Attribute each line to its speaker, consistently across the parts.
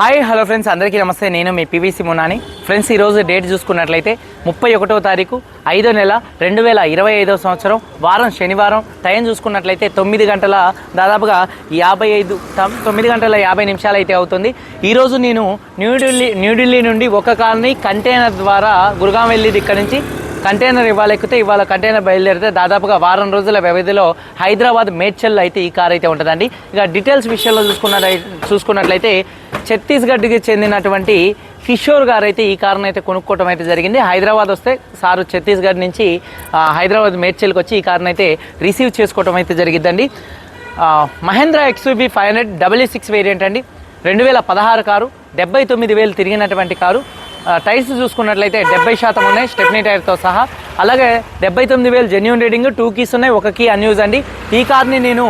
Speaker 1: Hi hello friends. అందరికీ నమస్తే. నేను మీ పీవీసీ మునాని ఫ్రెండ్స్ ఈరోజు డేట్ చూసుకున్నట్లయితే ముప్పై ఒకటో తారీఖు ఐదో నెల రెండు వేల ఇరవై ఐదో సంవత్సరం వారం శనివారం టైం చూసుకున్నట్లయితే తొమ్మిది గంటల దాదాపుగా యాభై ఐదు తొమ్మిది గంటల యాభై నిమిషాలు అయితే అవుతుంది ఈరోజు నేను న్యూఢిల్లీ న్యూఢిల్లీ నుండి ఒక కాలనీ కంటైనర్ ద్వారా గురుగాం వెళ్ళేది ఇక్కడ నుంచి. కంటైనర్ ఇవాళ ఎక్కితే ఇవాళ కంటైనర్ బయలుదేరితే దాదాపుగా వారం రోజుల వ్యవధిలో హైదరాబాద్ మేడ్చల్లో అయితే ఈ కార్ అయితే ఉంటుందండి. ఇక డీటెయిల్స్ విషయంలో చూసుకున్న చూసుకున్నట్లయితే ఛత్తీస్గఢ్కి చెందినటువంటి కిషోర్ గారు అయితే ఈ కారును అయితే కొనుక్కోవడం అయితే జరిగింది. హైదరాబాద్ వస్తే సారు ఛత్తీస్గఢ్ నుంచి హైదరాబాద్ మేడ్చల్కి వచ్చి ఈ కారును అయితే రిసీవ్ చేసుకోవడం అయితే జరిగిద్దండి. ఆ, Mahindra XUV five hundred double six variant అండి. రెండు వేల పదహారు కారు డెబ్బై తొమ్మిది వేలు తిరిగినటువంటి కారు. టైర్స్ చూసుకున్నట్లయితే డెబ్బై శాతం ఉన్నాయి స్టెప్నీ టైర్తో సహా. అలాగే డెబ్బై తొమ్మిది వేలు జెన్యున్ రీడింగ్ టూ కీస్ ఉన్నాయి ఒక కీ అన్యూజ్ అండి. ఈ కార్ని నేను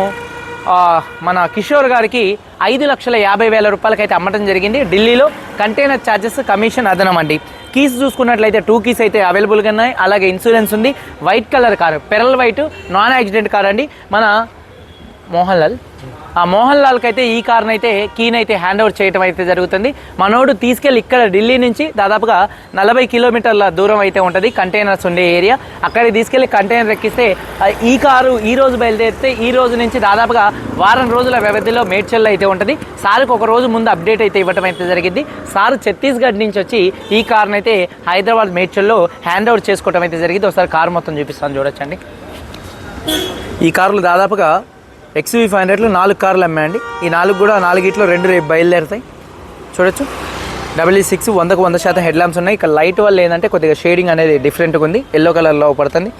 Speaker 1: మన కిషోర్ గారికి ఐదు లక్షల యాభై వేల రూపాయలకి అయితే అమ్మటం జరిగింది. ఢిల్లీలో కంటైనర్ ఛార్జెస్ కమిషన్ అదనం అండి. కీస్ చూసుకున్నట్లయితే టూ కీస్ అయితే అవైలబుల్గా ఉన్నాయి. అలాగే ఇన్సూరెన్స్ ఉంది. White colour car pearl white non accident car అండి. మన మోహన్ లాల్. ఆ మోహన్ లాల్కి అయితే ఈ కార్ని అయితే కీని అయితే హ్యాండ్ ఓవర్ చేయడం అయితే జరుగుతుంది. మనోడు తీసుకెళ్ళి ఇక్కడ ఢిల్లీ నుంచి దాదాపుగా నలభై కిలోమీటర్ల దూరం అయితే ఉంటుంది కంటైనర్స్ ఉండే ఏరియా అక్కడికి తీసుకెళ్ళి కంటైనర్ ఎక్కిస్తే ఈ కారు ఈ రోజు బయలుదేరితే ఈ రోజు నుంచి దాదాపుగా వారం రోజుల వ్యవధిలో మేడ్చల్లో అయితే ఉంటుంది. సార్కి ఒక రోజు ముందు అప్డేట్ అయితే ఇవ్వడం అయితే జరిగింది. సార్ ఛత్తీస్గఢ్ నుంచి వచ్చి ఈ కార్ని అయితే హైదరాబాద్ మేడ్చల్లో హ్యాండ్ ఓవర్ చేసుకోవడం అయితే జరిగింది. ఒకసారి కారు మొత్తం చూపిస్తాను చూడొచ్చండి. ఈ కారులు దాదాపుగా ఎక్స్వీ ఫైవ్ హండ్రెడ్లో నాలుగు కార్లు అమ్మాయండి. ఈ నాలుగు కూడా నాలుగిట్లో రెండు రేపు బయలుదేరుతాయి. చూడొచ్చు. డబ్ల్యూ సిక్స్ e వందకు వంద శాతం హెడ్ ల్యాంప్స్ ఉన్నాయి. ఇక లైట్ వల్ల ఏంటంటే కొద్దిగా షేడింగ్ అనేది డిఫరెంట్గా ఉంది. ఎల్లో కలర్లో పడుతుంది.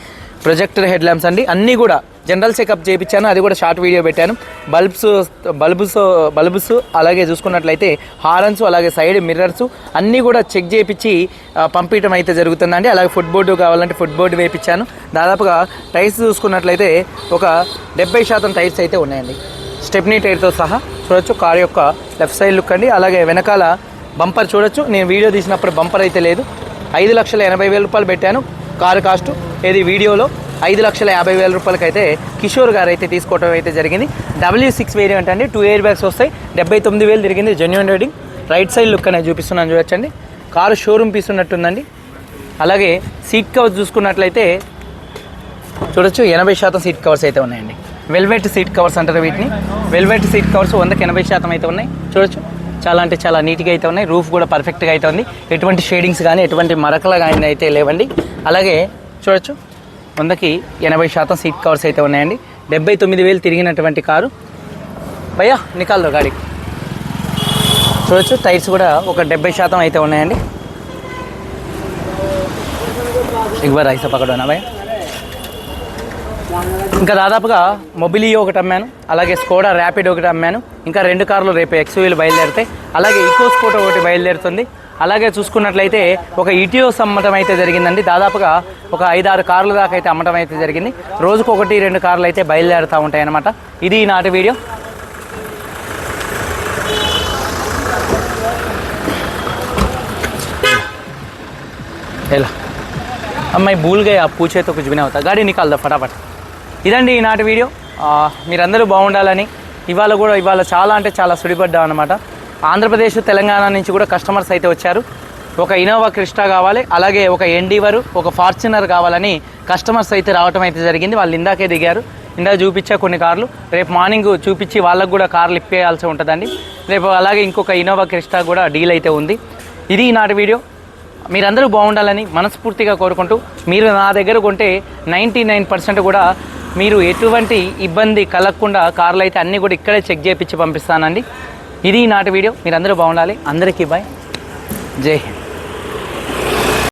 Speaker 1: ప్రొజెక్టర్ హెడ్ ల్యాంప్స్ అండి. అన్నీ కూడా జనరల్ చెకప్ చేయించాను అది కూడా షార్ట్ వీడియో పెట్టాను. బల్బ్స్ బల్బ్స్ బల్బ్స్ అలాగే చూసుకున్నట్లయితే హారన్స్ అలాగే సైడ్ మిర్రర్స్ అన్నీ కూడా చెక్ చేయించి పంపించడం అయితే జరుగుతుందండి. అలాగే ఫుట్ బోర్డు కావాలంటే ఫుట్ బోర్డు వేయించాను. దాదాపుగా టైర్స్ చూసుకున్నట్లయితే ఒక డెబ్బై శాతం టైర్స్ అయితే ఉన్నాయండి. స్టెప్నీ టైర్తో సహా చూడొచ్చు కార్ యొక్క లెఫ్ట్ సైడ్ లుక్ అండి. అలాగే వెనకాల బంపర్ చూడొచ్చు. నేను వీడియో తీసినప్పుడు బంపర్ అయితే లేదు. ఐదు లక్షల ఎనభై వేల రూపాయలు పెట్టాను. కారు కాస్ట్ ఏది వీడియోలో ఐదు లక్షల యాభై వేల రూపాయలకి అయితే కిషోర్ గారు అయితే తీసుకోవడం అయితే జరిగింది. డబ్ల్యూ సిక్స్ వేరియంట్ అండి. టూ ఎయిర్ బ్యాగ్స్ వస్తాయి. డెబ్బై తొమ్మిది వేలు తిరిగింది. Genuine riding right side look అనేది చూపిస్తున్నాను చూడొచ్చండి. కారు షోరూమ్ పీస్ ఉన్నట్టుందండి. అలాగే సీట్ కవర్స్ చూసుకున్నట్లయితే చూడొచ్చు. ఎనభై శాతం సీట్ కవర్స్ అయితే ఉన్నాయండి. వెల్వెట్ సీట్ కవర్స్ అంటారు వీటిని. వెల్వెట్ సీట్ కవర్స్ వందకి ఎనభై శాతం అయితే ఉన్నాయి. చూడొచ్చు. చాలా అంటే చాలా నీట్గా అయితే ఉన్నాయి. రూఫ్ కూడా పర్ఫెక్ట్గా అయితే ఉంది. ఎటువంటి షేడింగ్స్ కానీ ఎటువంటి మరకలు కానీ అయితే లేవండి. అలాగే చూడొచ్చు. వందకి ఎనభై శాతం సీట్ కవర్స్ అయితే ఉన్నాయండి. డెబ్బై తొమ్మిది వేలు తిరిగినటువంటి కారు. భయ్యా నికాల్లో గాడి. చూడొచ్చు టైర్స్ కూడా ఒక డెబ్బై శాతం అయితే ఉన్నాయండి. ఇవ్వరు రైసా పక్కడోనా భయ్యా? ఇంకా దాదాపుగా మొబిలియో ఒకటి అమ్మాను అలాగే స్కోడా ర్యాపిడ్ ఒకటి అమ్మాను ఇంకా రెండు కార్లు రేపు ఎక్స్యూవీలు బయలుదేరుతాయి అలాగే ఈకో స్కూటర్ ఒకటి బయలుదేరుతుంది. అలాగే చూసుకున్నట్లయితే ఒక ఇటీఓ అమ్మటం అయితే జరిగిందండి. దాదాపుగా ఒక ఐదారు కార్ల దాకా అయితే అమ్మటం అయితే జరిగింది. రోజుకు ఒకటి రెండు కార్లు అయితే బయలుదేరుతూ ఉంటాయి అన్నమాట ఇది ఈనాటి వీడియో. ఎలా? అమ్మాయి బూల్గా గా పూచేతో కూర్చుని అవుతా. గాడి నికాల్దా ఫటాఫట్. ఇదండి ఈనాటి వీడియో. మీరందరూ బాగుండాలని. ఇవాళ కూడా ఇవాళ చాలా అంటే చాలా సుడిపడ్డా అనమాట ఆంధ్రప్రదేశ్ తెలంగాణ నుంచి కూడా కస్టమర్స్ అయితే వచ్చారు. ఒక ఇనోవా క్రిస్టా కావాలి అలాగే ఒక ఎండీవర్ ఒక ఫార్చునర్ కావాలని కస్టమర్స్ అయితే రావటం అయితే జరిగింది. వాళ్ళు ఇందాకే దిగారు. ఇందాక చూపించా కొన్ని కార్లు. రేపు మార్నింగ్ చూపించి వాళ్ళకు కూడా కార్లు ఇప్పేయాల్సి ఉంటుందండి. రేపు అలాగే ఇంకొక ఇనోవా క్రిస్టా కూడా డీల్ అయితే ఉంది. ఇది ఈనాటి వీడియో. మీరందరూ బాగుండాలని మనస్ఫూర్తిగా కోరుకుంటూ మీరు నా దగ్గర కొంటే నైంటీ నైన్ పర్సెంట్ కూడా మీరు ఎటువంటి ఇబ్బంది కలగకుండా కార్లు అయితే అన్నీ కూడా ఇక్కడే చెక్ చేయించి పంపిస్తానండి. ఇది నాటి వీడియో. మీరందరూ బాగుండాలి. అందరికీ బాయ్ జై హింద్.